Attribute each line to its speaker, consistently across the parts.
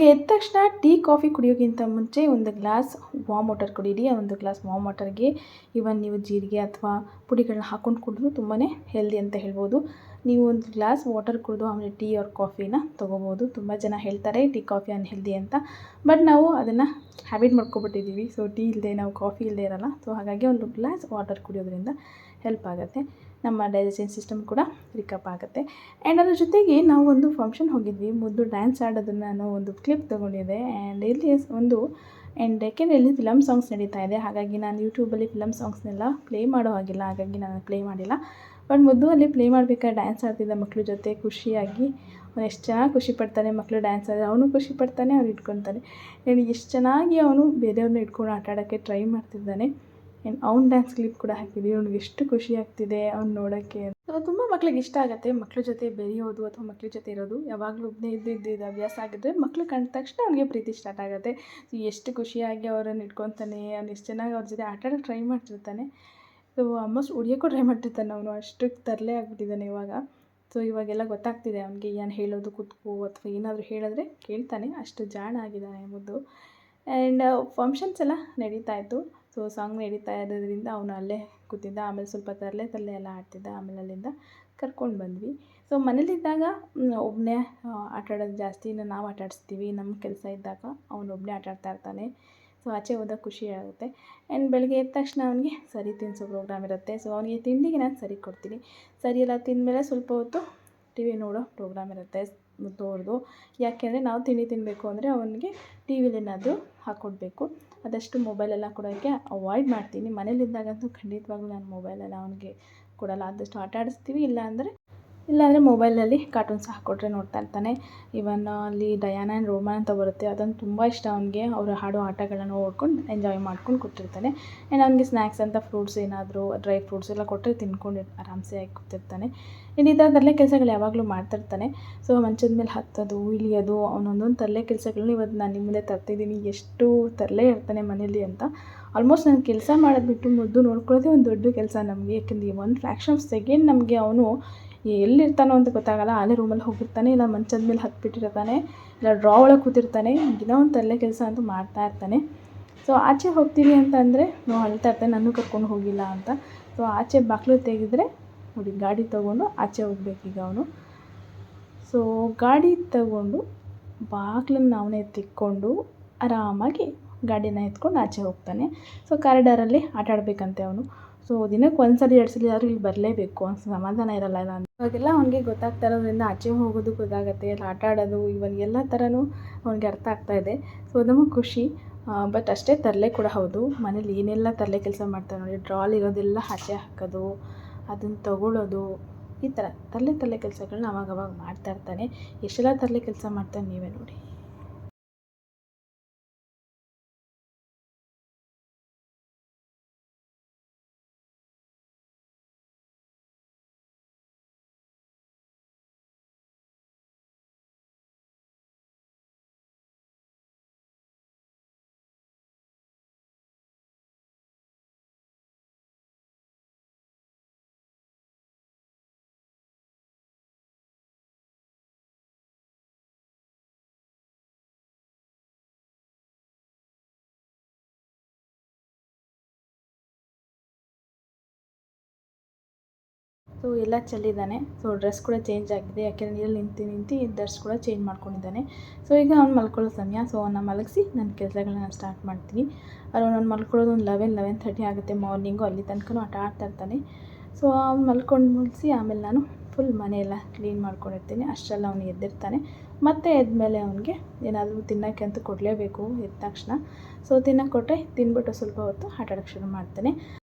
Speaker 1: ಬೆಳಗ್ಗೆ ಎದ್ದ ತಕ್ಷಣ ಟೀ, ಕಾಫಿ ಕುಡಿಯೋಕ್ಕಿಂತ ಮುಂಚೆ ಒಂದು ಗ್ಲಾಸ್ ವಾಮ್ ವಾಟರ್ ಕುಡೀರಿ. ಒಂದು ಗ್ಲಾಸ್ ವಾಮ್ ವಾಟರ್ಗೆ ಇವನ್ ನೀವು ಜೀರಿಗೆ ಅಥವಾ ಪುಡಿಗಳನ್ನ ಹಾಕ್ಕೊಂಡು ಕುಡಿದ್ರೂ ತುಂಬಾ ಹೆಲ್ದಿ ಅಂತ ಹೇಳ್ಬೋದು. ನೀವು ಒಂದು ಗ್ಲಾಸ್ ವಾಟರ್ ಕುಡಿದು ಆಮೇಲೆ ಟೀ ಆರ್ ಕಾಫಿನ ತೊಗೋಬೋದು. ತುಂಬ ಜನ ಹೇಳ್ತಾರೆ ಟೀ, ಕಾಫಿ ಅನ್ಹೆಲ್ದಿ ಅಂತ. ಬಟ್ ನಾವು ಅದನ್ನು ಹ್ಯಾಬಿಟ್ ಮಾಡ್ಕೊಬಿಟ್ಟಿದ್ದೀವಿ. ಸೊ ಟೀ ಇಲ್ಲದೆ ನಾವು ಕಾಫಿ ಇಲ್ಲದೆ ಇರೋಲ್ಲ. ಸೊ ಹಾಗಾಗಿ ಒಂದು ಗ್ಲಾಸ್ ವಾಟರ್ ಕುಡಿಯೋದ್ರಿಂದ ಹೆಲ್ಪ್ ಆಗುತ್ತೆ. ನಮ್ಮ ಡೈಜೆಷನ್ ಸಿಸ್ಟಮ್ ಕೂಡ ರಿಕಪ್ ಆಗುತ್ತೆ. ಆ್ಯಂಡ್ ಅದ್ರ ಜೊತೆಗೆ ನಾವು ಒಂದು ಫಂಕ್ಷನ್ ಹೋಗಿದ್ವಿ. ಮೊದಲು ಡ್ಯಾನ್ಸ್ ಆಡೋದನ್ನು ನಾನು ಒಂದು ಕ್ಲಿಪ್ ತೊಗೊಂಡಿದ್ದೆ. ಆ್ಯಂಡ್ ಇಲ್ಲಿ ಒಂದು ಆ್ಯಂಡ್ ಯಾಕೆಂದರೆ ಇಲ್ಲಿ ಫಿಲಮ್ ಸಾಂಗ್ಸ್ ನಡೀತಾ ಇದೆ. ಹಾಗಾಗಿ ನಾನು ಯೂಟ್ಯೂಬಲ್ಲಿ ಫಿಲಮ್ ಸಾಂಗ್ಸ್ನೆಲ್ಲ ಪ್ಲೇ ಮಾಡೋ ಹಾಗಿಲ್ಲ. ಹಾಗಾಗಿ ನಾನು ಪ್ಲೇ ಮಾಡಿಲ್ಲ. ಬಟ್ ಮೊದಲು ಅಲ್ಲಿ ಪ್ಲೇ ಮಾಡ್ಬೇಕಾದ್ರೆ ಡ್ಯಾನ್ಸ್ ಆಡ್ತಿದ್ದ ಮಕ್ಳ ಜೊತೆ ಖುಷಿಯಾಗಿ. ಅವ್ನು ಎಷ್ಟು ಚೆನ್ನಾಗಿ ಖುಷಿ ಪಡ್ತಾನೆ ಮಕ್ಕಳು ಡ್ಯಾನ್ಸ್ ಆದರೆ ಅವನು ಖುಷಿ ಪಡ್ತಾನೆ, ಅವ್ರು ಇಟ್ಕೊತಾನೆ ಆ್ಯಂಡ್ ಎಷ್ಟು ಚೆನ್ನಾಗಿ ಅವನು ಬೇರೆಯವ್ರನ್ನ ಇಟ್ಕೊಂಡು ಆಟ ಆಡೋಕ್ಕೆ ಟ್ರೈ ಮಾಡ್ತಿದ್ದಾನೆ. ಆ್ಯಂಡ್ ಅವ್ನ ಡ್ಯಾನ್ಸ್ ಕ್ಲಿಪ್ ಕೂಡ ಹಾಕಿದ್ದೀವಿ ಅವ್ನಿಗೆ ಎಷ್ಟು ಖುಷಿ ಆಗ್ತಿದೆ ಅವ್ನು ನೋಡೋಕ್ಕೆ. ಸೊ ತುಂಬ ಮಕ್ಳಿಗೆ ಇಷ್ಟ ಆಗುತ್ತೆ ಮಕ್ಳ ಜೊತೆ ಬೆರೆಯೋದು ಅಥವಾ ಮಕ್ಳ ಜೊತೆ ಇರೋದು. ಯಾವಾಗಲೂ ಒಬ್ಬನೇ ಇದ್ದು ಇದ್ದು ಇದು ಅಭ್ಯಾಸ ಆಗಿದ್ರೆ ಮಕ್ಳು ಕಂಡ ತಕ್ಷಣ ಅವ್ನಿಗೆ ಪ್ರೀತಿ ಸ್ಟಾರ್ಟ್ ಆಗುತ್ತೆ. ಎಷ್ಟು ಖುಷಿಯಾಗಿ ಅವರನ್ನು ಇಟ್ಕೊತಾನೆ, ಅವ್ನು ಎಷ್ಟು ಚೆನ್ನಾಗಿ ಅವ್ರ ಜೊತೆ ಆಟ ಟ್ರೈ ಮಾಡ್ತಿರ್ತಾನೆ. ಸೊ ಆಲ್ಮೋಸ್ಟ್ ಉಳಿಯೋಕ್ಕೂ ಟ್ರೈ ಮಾಡ್ತಿರ್ತಾನೆ ಅವನು. ಅಷ್ಟು ತರಲೆ ಆಗಿಬಿಟ್ಟಿದ್ದಾನೆ ಇವಾಗ. ಸೊ ಇವಾಗೆಲ್ಲ ಗೊತ್ತಾಗ್ತಿದೆ ಅವನಿಗೆ ಏನು ಹೇಳೋದು ಕೂತ್ಕೋ ಅಥವಾ ಏನಾದರೂ ಹೇಳಿದ್ರೆ ಕೇಳ್ತಾನೆ. ಅಷ್ಟು ಜಾಣ ಆಗಿದ್ದಾನೆ ಎಂಬುದು ಆ್ಯಂಡ್ ಫಂಕ್ಷನ್ಸ್ ಎಲ್ಲ ನಡೀತಾ ಇತ್ತು. ಸೊ ಸಾಂಗ್ ನಡೀತಾ ಇರೋದ್ರಿಂದ ಅವನು ಅಲ್ಲೇ ಕೂತಿದ್ದ. ಆಮೇಲೆ ಸ್ವಲ್ಪ ತರಲೆ ತರಲೆ ಎಲ್ಲ ಆಡ್ತಿದ್ದ. ಆಮೇಲೆ ಅಲ್ಲಿಂದ ಕರ್ಕೊಂಡು ಬಂದ್ವಿ. ಸೊ ಮನೇಲಿದ್ದಾಗ ಒಬ್ಬನೇ ಆಟಾಡೋದು ಜಾಸ್ತಿ. ನಾವು ಆಟಾಡಿಸ್ತೀವಿ. ನಮ್ಮ ಕೆಲಸ ಇದ್ದಾಗ ಅವನೊಬ್ಬನೇ ಒಬ್ಬನೇ ಆಟ ಇರ್ತಾನೆ. ಸೊ ಆಚೆ ಹೋದಾಗ ಖುಷಿ ಆಗುತ್ತೆ. ಆ್ಯಂಡ್ ಬೆಳಗ್ಗೆ ಎದ್ದ ತಕ್ಷಣ ಅವನಿಗೆ ಸರಿ ತಿನ್ನಿಸೋ ಪ್ರೋಗ್ರಾಮ್ ಇರುತ್ತೆ. ಸೊ ಅವನಿಗೆ ತಿಂಡಿಗೆ ನಾನು ಸರಿ ಕೊಡ್ತೀನಿ. ಸರಿ ಎಲ್ಲ ತಿಂದಮೇಲೆ ಸ್ವಲ್ಪ ಹೊತ್ತು ಟಿ ವಿ ನೋಡೋ ಪ್ರೋಗ್ರಾಮ್ ಇರುತ್ತೆ ತೋರ್ದು. ಯಾಕೆಂದರೆ ನಾವು ತಿಂಡಿ ತಿನ್ನಬೇಕು ಅಂದರೆ ಅವನಿಗೆ ಟಿ ವಿಲೇನಾದರೂ ಹಾಕ್ಕೊಡ್ಬೇಕು ಆದಷ್ಟು ಮೊಬೈಲೆಲ್ಲ ಕೊಡೋಕ್ಕೆ ಅವಾಯ್ಡ್ ಮಾಡ್ತೀನಿ. ಮನೇಲಿದ್ದಾಗಂತೂ ಖಂಡಿತವಾಗ್ಲೂ ನಾನು ಮೊಬೈಲೆಲ್ಲ ಅವನಿಗೆ ಕೊಡಲ್ಲ. ಆದಷ್ಟು ಆಟ ಆಡಿಸ್ತೀವಿ. ಇಲ್ಲಾಂದರೆ ಇಲ್ಲಾಂದರೆ ಮೊಬೈಲಲ್ಲಿ ಕಾರ್ಟೂನ್ಸ್ ಹಾಕ್ಕೊಟ್ರೆ ನೋಡ್ತಾ ಇರ್ತಾನೆ. ಇವನ್ ಅಲ್ಲಿ ಡಯಾನ ಆ್ಯಂಡ್ ರೋಮನ್ ಅಂತ ಬರುತ್ತೆ ಅದೊಂದು ತುಂಬ ಇಷ್ಟ ಅವನಿಗೆ. ಅವರು ಆಡೋ ಆಟಗಳನ್ನು ನೋಡ್ಕೊಂಡು ಎಂಜಾಯ್ ಮಾಡ್ಕೊಂಡು ಕೂತಿರ್ತಾನೆ. ಆ್ಯಂಡ್ ಅವನಿಗೆ ಸ್ನ್ಯಾಕ್ಸ್ ಅಂತ ಫ್ರೂಟ್ಸ್ ಏನಾದರೂ ಡ್ರೈ ಫ್ರೂಟ್ಸ್ ಎಲ್ಲ ಕೊಟ್ಟರೆ ತಿನ್ಕೊಂಡು ಆರಾಮ್ಸೆ ಆಗಿ ಕೂತಿರ್ತಾನೆ. ಇನ್ನು ಈ ಥರ ತರಲೆ ಕೆಲಸಗಳು ಯಾವಾಗಲೂ ಮಾಡ್ತಿರ್ತಾನೆ ಸೊ ಮಂಚದ ಮೇಲೆ ಹತ್ತೋದು ಇಳಿಯೋದು ಅವನೊಂದೊಂದು ತರಲೆ ಕೆಲಸಗಳನ್ನ ಇವತ್ತು ನಾನು ನಿಮ್ಮ ಮುಂದೆ ತರ್ತಿದ್ದೀನಿ. ಎಷ್ಟು ತರಲೆ ಇರ್ತಾನೆ ಮನೇಲಿ ಅಂತ. ಆಲ್ಮೋಸ್ಟ್ ನಾನು ಕೆಲಸ ಮಾಡೋದು ಬಿಟ್ಟು ಮುದ್ದು ನೋಡ್ಕೊಳ್ಳೋದೇ ಒಂದು ದೊಡ್ಡ ಕೆಲಸ ನಮಗೆ. ಯಾಕೆಂದರೆ ಒಂದು ಫ್ರ್ಯಾಕ್ಷನ್ ಆಫ್ ಸೆಕೆಂಡ್ ನಮಗೆ ಅವನು ಎಲ್ಲಿರ್ತಾನೋ ಅಂತ ಗೊತ್ತಾಗಲ್ಲ ಅಲ್ಲೇ ರೂಮಲ್ಲಿ ಹೋಗಿರ್ತಾನೆ, ಇಲ್ಲ ಮಂಚದ ಮೇಲೆ ಹತ್ಬಿಟ್ಟಿರ್ತಾನೆ, ಇಲ್ಲ ಡ್ರಾ ಒಳಗೆ ಕೂತಿರ್ತಾನೆ, ದಿನ ಒಂದು ತಲೆ ಕೆಲಸ ಅಂತೂ ಮಾಡ್ತಾ ಇರ್ತಾನೆ. ಸೊ ಆಚೆ ಹೋಗ್ತೀನಿ ಅಂತಂದರೆ ನಾವು ಅಳ್ತಾ ಇರ್ತಾನೆ ನನ್ನೂ ಕರ್ಕೊಂಡು ಹೋಗಿಲ್ಲ ಅಂತ. ಸೊ ಆಚೆ ಬಾಗಿಲು ತೆಗೆದ್ರೆ ನೋಡಿ, ಗಾಡಿ ತೊಗೊಂಡು ಆಚೆ ಹೋಗ್ಬೇಕೀಗ ಅವನು. ಸೊ ಗಾಡಿ ತಗೊಂಡು ಬಾಗ್ಲನ್ನು ಅವನೇ ತಿಕ್ಕೊಂಡು ಆರಾಮಾಗಿ ಗಾಡಿನ ಎತ್ಕೊಂಡು ಆಚೆ ಹೋಗ್ತಾನೆ. ಸೊ ಕಾರಿಡಾರಲ್ಲಿ ಆಟಾಡಬೇಕಂತೆ ಅವನು. ಸೊ ದಿನಕ್ಕೆ ಒಂದು ಎರಡು ಸಲ ಆದರೂ ಇಲ್ಲಿ ಬರಲೇಬೇಕು ಅಂತ ಸಮಾಧಾನ ಇರಲ್ಲ ನಾನು. ಇವಾಗೆಲ್ಲ ಅವನಿಗೆ ಗೊತ್ತಾಗ್ತಾ ಇರೋದ್ರಿಂದ ಆಚೆ ಹೋಗೋದು ಗೊತ್ತಾಗುತ್ತೆ, ಅಲ್ಲಿ ಆಟ ಆಡೋದು, ಇವಾಗ ಎಲ್ಲ ಥರನೂ ಅವ್ನಿಗೆ ಅರ್ಥ ಆಗ್ತಾ ಇದೆ. ಸೊ ನಮಗೆ ಖುಷಿ. ಬಟ್ ಅಷ್ಟೇ ತರಲೆ ಕೂಡ ಹೌದು. ಮನೇಲಿ ಏನೆಲ್ಲ ತರಲೆ ಕೆಲಸ ಮಾಡ್ತಾರೆ ನೋಡಿ ಡ್ರಾಲ್ ಇರೋದೆಲ್ಲ ಆಚೆ ಹಾಕೋದು, ಅದನ್ನು ತಗೊಳ್ಳೋದು ಈ ಥರ ತರಲೆ ತರಲೆ ಕೆಲಸಗಳನ್ನ ಅವಾಗವಾಗ ಮಾಡ್ತಾ ಇರ್ತಾನೆ. ಎಷ್ಟೆಲ್ಲ ತರಲೆ ಕೆಲಸ ಮಾಡ್ತಾನೆ ನೀವೇ ನೋಡಿ. ಸೊ ಎಲ್ಲ ಚೆಲ್ಲಿದ್ದಾನೆ. ಸೊ ಡ್ರೆಸ್ ಕೂಡ ಚೇಂಜ್ ಆಗಿದೆ. ಯಾಕೆಂದರೆ ನೀರಲ್ಲಿ ನಿಂತು ನಿಂತು ಡ್ರೆಸ್ ಕೂಡ ಚೇಂಜ್ ಮಾಡ್ಕೊಂಡಿದ್ದಾನೆ. ಸೊ ಈಗ ಅವ್ನು ಮಲ್ಕೊಳ್ಳೋ ಸಮಯ. ಸೊ ಅವನ್ನ ಮಲಗಿಸಿ ನನ್ನ ಕೆಲಸಗಳನ್ನ ಸ್ಟಾರ್ಟ್ ಮಾಡ್ತೀನಿ. ಅವ್ನು ನಾನು ಮಲ್ಕೊಳ್ಳೋದು ಒಂದು ಲೆವೆನ್ ಲೆವೆನ್ ತರ್ಟಿ ಆಗುತ್ತೆ ಮಾರ್ನಿಂಗು ಅಲ್ಲಿ ತನಕ ಆಟ ಆಡ್ತಾ ಇರ್ತಾನೆ. ಸೊ ಅವ್ನು ಮಲ್ಕೊಂಡು ಮುಗಿಸಿ ಆಮೇಲೆ ನಾನು ಫುಲ್ ಮನೆಯೆಲ್ಲ ಕ್ಲೀನ್ ಮಾಡ್ಕೊಂಡಿರ್ತೀನಿ. ಅಷ್ಟರಲ್ಲಿ ಅವನು ಎದ್ದಿರ್ತಾನೆ. ಮತ್ತೆ ಎದ್ಮೇಲೆ ಅವನಿಗೆ ಏನಾದರೂ ತಿನ್ನೋಕ್ಕೆ ಅಂತ ಕೊಡಲೇಬೇಕು ಎದ್ದ ತಕ್ಷಣ. ಸೊ ತಿನ್ನೋಕೆ ಕೊಟ್ಟರೆ ತಿನ್ಬಿಟ್ಟು ಸ್ವಲ್ಪ ಹೊತ್ತು ಆಟ ಆಡೋಕ್ಕೆ ಶುರು ಮಾಡ್ತಾನೆ.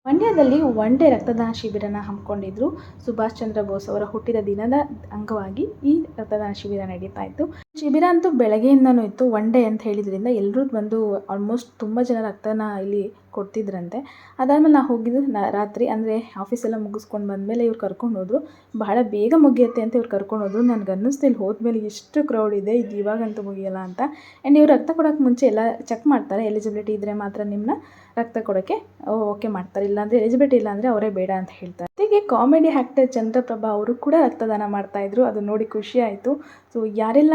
Speaker 1: ಮಂಡ್ಯದಲ್ಲಿ ಒನ್ ಡೇ ರಕ್ತದಾನ ಶಿಬಿರನ ಹಮ್ಮಿಕೊಂಡಿದ್ರು ಸುಭಾಷ್ ಚಂದ್ರ ಬೋಸ್ ಅವರ ಹುಟ್ಟಿದ ದಿನದ ಅಂಗವಾಗಿ ಈ ರಕ್ತದಾನ ಶಿಬಿರ ನಡೀತಾ ಇತ್ತು. ಶಿಬಿರ ಅಂತೂ ಬೆಳಗ್ಗೆಯಿಂದನೂ ಇತ್ತು ಒನ್ ಡೇ ಅಂತ ಹೇಳಿದ್ರಿಂದ ಎಲ್ಲರೂ ಬಂದು ಆಲ್ಮೋಸ್ಟ್ ತುಂಬ ಜನ ರಕ್ತನ ಇಲ್ಲಿ ಕೊಡ್ತಿದ್ರಂತೆ. ಅದಾದಮೇಲೆ ನಾವು ಹೋಗಿದ್ದು ರಾತ್ರಿ, ಅಂದರೆ ಆಫೀಸೆಲ್ಲ ಮುಗಿಸ್ಕೊಂಡು ಬಂದಮೇಲೆ ಇವ್ರು ಕರ್ಕೊಂಡು ಹೋದರು. ಬಹಳ ಬೇಗ ಮುಗಿಯುತ್ತೆ ಅಂತ ಇವ್ರು ಕರ್ಕೊಂಡು ಹೋದ್ರು. ನನಗೆ ಅನ್ನಿಸ್ತು ಇಲ್ಲಿ, ಹೋದ್ಮೇಲೆ ಎಷ್ಟು ಕ್ರೌಡ್ ಇದೆ, ಇದು ಇವಾಗಂತೂ ಮುಗಿಯಲ್ಲ ಅಂತ. ಆ್ಯಂಡ್ ಇವ್ರು ರಕ್ತ ಕೊಡೋಕ್ಕೆ ಮುಂಚೆ ಎಲ್ಲ ಚೆಕ್ ಮಾಡ್ತಾರೆ ಎಲಿಜಿಬಿಲಿಟಿ ಇದ್ದರೆ ಮಾತ್ರ ನಿಮ್ಮನ್ನ ರಕ್ತ ಕೊಡೋಕ್ಕೆ ಓಕೆ ಮಾಡ್ತಾರೆ. ಇಲ್ಲಾಂದರೆ ಎಲಿಜಿಬಿಲಿಟಿ ಇಲ್ಲಾಂದರೆ ಅವರೇ ಬೇಡ ಅಂತ ಹೇಳ್ತಾರೆ. ಜೊತೆಗೆ ಕಾಮಿಡಿ ಆ್ಯಕ್ಟರ್ ಚಂದ್ರಪ್ರಭಾ ಅವರು ಕೂಡ ರಕ್ತದಾನ ಮಾಡ್ತಾಯಿದ್ರು ಅದು ನೋಡಿ ಖುಷಿ ಆಯಿತು. ಸೊ ಯಾರೆಲ್ಲ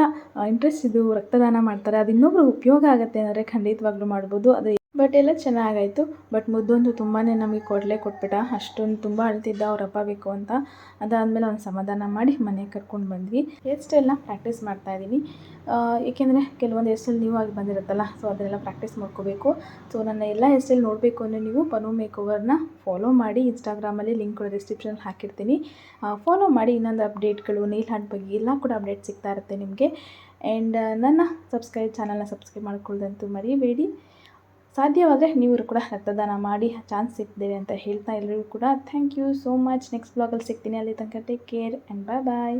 Speaker 1: ಇಂಟ್ರೆಸ್ಟ್ ಇದು ರಕ್ತದಾನ ಮಾಡ್ತಾರೆ, ಅದು ಇನ್ನೊಬ್ರಿಗೆ ಉಪಯೋಗ ಆಗುತ್ತೆ ಅಂದರೆ ಖಂಡಿತವಾಗ್ಲೂ ಮಾಡ್ಬೋದು. ಅದು ಬಟ್ ಎಲ್ಲ ಚೆನ್ನಾಗಾಯಿತು. ಬಟ್ ಮುದ್ದೊಂದು ತುಂಬಾ ನಮಗೆ ಕೊಡಲೇ ಕೊಟ್ಬಿಟ್ಟ. ಅಷ್ಟೊಂದು ತುಂಬ ಅಳ್ತಿದ್ದ ಅವ್ರ ಅಪ್ಪ ಬೇಕು ಅಂತ. ಅದಾದಮೇಲೆ ಅವ್ನು ಸಮಾಧಾನ ಮಾಡಿ ಮನೆಗೆ ಕರ್ಕೊಂಡು ಬಂದ್ವಿ. ಹೇರ್ ಸ್ಟೈಲ್ನ ಪ್ರಾಕ್ಟೀಸ್ ಮಾಡ್ತಾಯಿದ್ದೀನಿ ಏಕೆಂದರೆ ಕೆಲವೊಂದು ಸ್ಟೈಲ್ ನೀವು ಆಗಿ ಬಂದಿರುತ್ತಲ್ಲ ಸೊ ಅದನ್ನೆಲ್ಲ ಪ್ರಾಕ್ಟೀಸ್ ಮಾಡ್ಕೋಬೇಕು. ಸೊ ನನ್ನ ಎಲ್ಲ ಸ್ಟೈಲ್ ನೋಡಬೇಕು ಅಂದರೆ ನೀವು ಪನು ಮೇಕ್ ಓವರ್ನ ಫಾಲೋ ಮಾಡಿ ಇನ್ಸ್ಟಾಗ್ರಾಮಲ್ಲಿ ಲಿಂಕ್ ಕೂಡ ಡಿಸ್ಕ್ರಿಪ್ಷನ್ ಹಾಕಿರ್ತೀನಿ. ಫಾಲೋ ಮಾಡಿ ಇನ್ನೊಂದು ಅಪ್ಡೇಟ್ಗಳು ನೀಲ್ ಹಾಟ್ ಬಗ್ಗೆ ಎಲ್ಲ ಕೂಡ ಅಪ್ಡೇಟ್ ಸಿಗ್ತಾ ಇರುತ್ತೆ ನಿಮಗೆ. ಆ್ಯಂಡ್ ನನ್ನ ಸಬ್ಸ್ಕ್ರೈಬ್ ಚಾನಲ್ನ ಸಬ್ಸ್ಕ್ರೈಬ್ ಮಾಡ್ಕೊಳ್ಳೋದಂತೂ ಮರಿಬೇಡಿ. ಸಾಧ್ಯವಾದರೆ ನೀವು ಕೂಡ ರಕ್ತದಾನ ಮಾಡಿ ಚಾನ್ಸ್ ಸಿಗ್ತೇವೆ ಅಂತ ಹೇಳ್ತಾ ಎಲ್ಲರಿಗೂ ಕೂಡ thank you so much next ಬ್ಲಾಗಲ್ಲಿ ಸಿಗ್ತೀನಿ. ಅಲ್ಲಿ ತನಕ take care and bye bye